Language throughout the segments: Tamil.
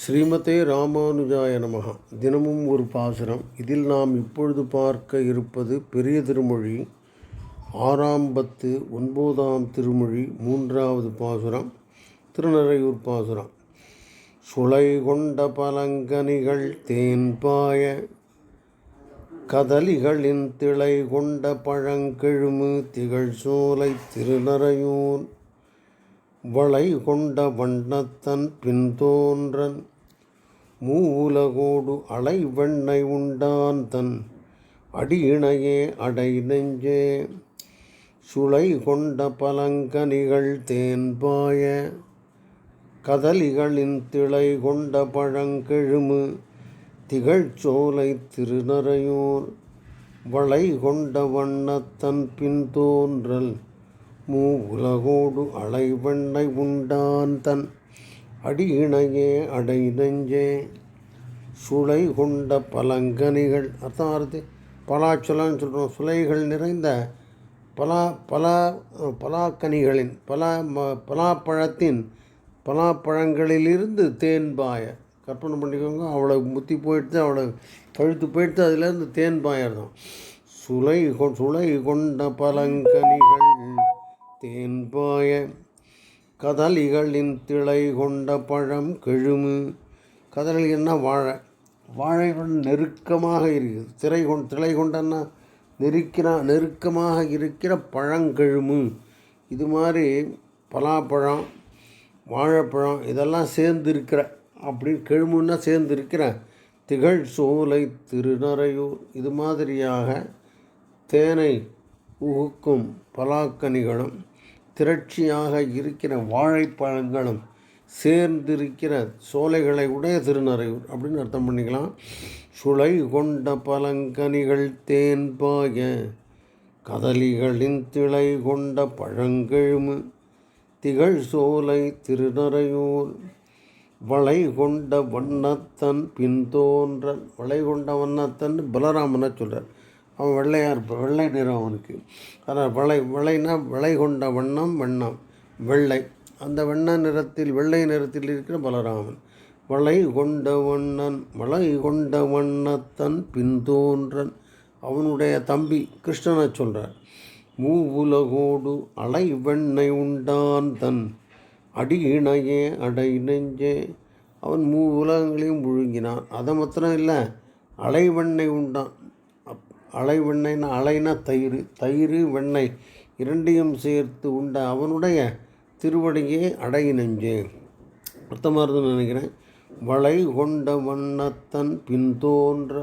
ஸ்ரீமதே ராமானுஜாய நமக தினமும் ஒரு பாசுரம். இதில் நாம் இப்பொழுது பார்க்க இருப்பது பெரிய திருமொழி ஆறாம் பத்து ஒன்பதாம் திருமொழி மூன்றாவது பாசுரம் திருநறையூர் பாசுரம். சுளை கொண்ட பலங்கனிகள் தேன்பாய கதலிகளின் திளை கொண்ட பழங்கெழுமு திகழ் சோலை திருநறையூர். வளை கொண்ட வண்ணத்தன் பின்தோன்றன் மூலகோடு அலை வெண்ணை உண்டான் தன் அடியிணையே அடை நெஞ்சே சுளை கொண்ட பலங்கனிகள் தேன்பாய கதலிகளின் திளை கொண்ட பழங்கெழுமு திகழ்ச்சோலை திருநறையூர் வளை கொண்ட வண்ணத்தன் பின்தோன்றல் மூ உலகோடு அலைவெண்ணை உண்டான் தன் அடியிணையே அடை நெஞ்சே சுளை கொண்ட பலங்கனிகள் அர்த்தம் பலாச்சொலான்னு சொல்கிறோம் சுளைகள் நிறைந்த பலா பலா பலாக்கனிகளின் பலா ம பலாப்பழத்தின் பலாப்பழங்களிலிருந்து தேன்பாய கற்பனை பண்ணிக்கோங்க. அவ்வளோ முத்தி போயிட்டு அவ்வளோ கழுத்து போயிட்டு அதுலேருந்து தேன் அர்த்தம் சுளை கொ சுளை கொண்ட பலங்கனிகள் தேன்பாய கதலிகளின் திளை கொண்ட பழம் கெழுமு. கதலிகள்னா வாழை? வாழைகள் நெருக்கமாக இருக்குது திரை கொண் திளை கொண்டன்னா நெருக்கிற நெருக்கமாக இருக்கிற பழங்கெழுமு இது மாதிரி பலாப்பழம் வாழைப்பழம் இதெல்லாம் சேர்ந்து இருக்கிற அப்படி கெழுமுன்னா சேர்ந்து இருக்கிற திகழ் சோலை திருநறையூர். இது மாதிரியாக தேனை உகுக்கும் பலாக்கனிகளும் திரட்சியாக இருக்கிற வாழைப்பழங்களும் சேர்ந்திருக்கிற சோலைகளை உடைய திருநறையூர் அப்படின்னு அர்த்தம் பண்ணிக்கலாம். சுளை கொண்ட பழங்கனிகள் தேன் பாய கதலிகளின் திளை கொண்ட பழங்கெழுமு திகழ் சோலை திருநறையூர் வளை கொண்ட வண்ணத்தன் பின்தோன்றல் வளை கொண்ட வண்ணத்தன் பலராமனை சொல்கிறார் அவன் வெள்ளையாக இருப்பான் வெள்ளை நிறம் அவனுக்கு. அதான் வளை வளைனா விளை கொண்ட வண்ணம் வண்ணம் வெள்ளை. அந்த வண்ண நிறத்தில் வெள்ளை நிறத்தில் இருக்கிற பலராமன். வளை கொண்ட வண்ணன் வளை கொண்ட வண்ணத்தன் பின்தோன்றன் அவனுடைய தம்பி கிருஷ்ணனை சொல்கிறார் மூ உலகோடு அலை வெண்ணை உண்டான் தன் அடி இணையே அடை நெஞ்சே. அவன் மூ உலகங்களையும் முழுங்கினான் அதை மாத்திரம் இல்லை அலைவெண்ணை உண்டான். அலை வெண்ணெய்னா அலைனா தயிர் தயிர் வெண்ணெய் இரண்டையும் சேர்த்து உண்ட அவனுடைய திருவடியே அடை நெஞ்சு அர்த்தமாக இருந்துன்னு நினைக்கிறேன். வளை கொண்ட வண்ணத்தன் பின்தோன்ற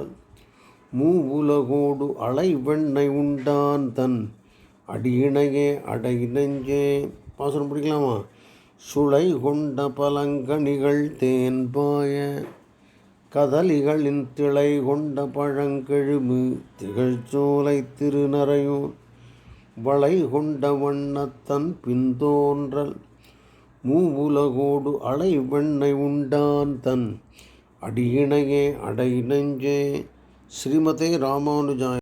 மூ உலகோடு அலை வெண்ணெய் உண்டான் தன் அடியிணையே அடை நெஞ்சே பாசனம் பிடிக்கலாமா? சுளை கொண்ட பலங்கனிகள் தேன்பாய கதலிகளின் திளை கொண்ட பழங்கெழுமு திகழ்ச்சோலை திருநறையூர் வளை கொண்ட வண்ணத்தன் பின்தோன்றல் மூவுலகோடு அலை வெண்ணை உண்டான் தன் அடியிணையே அடை நெஞ்சே ஸ்ரீமதே ராமானுஜாய்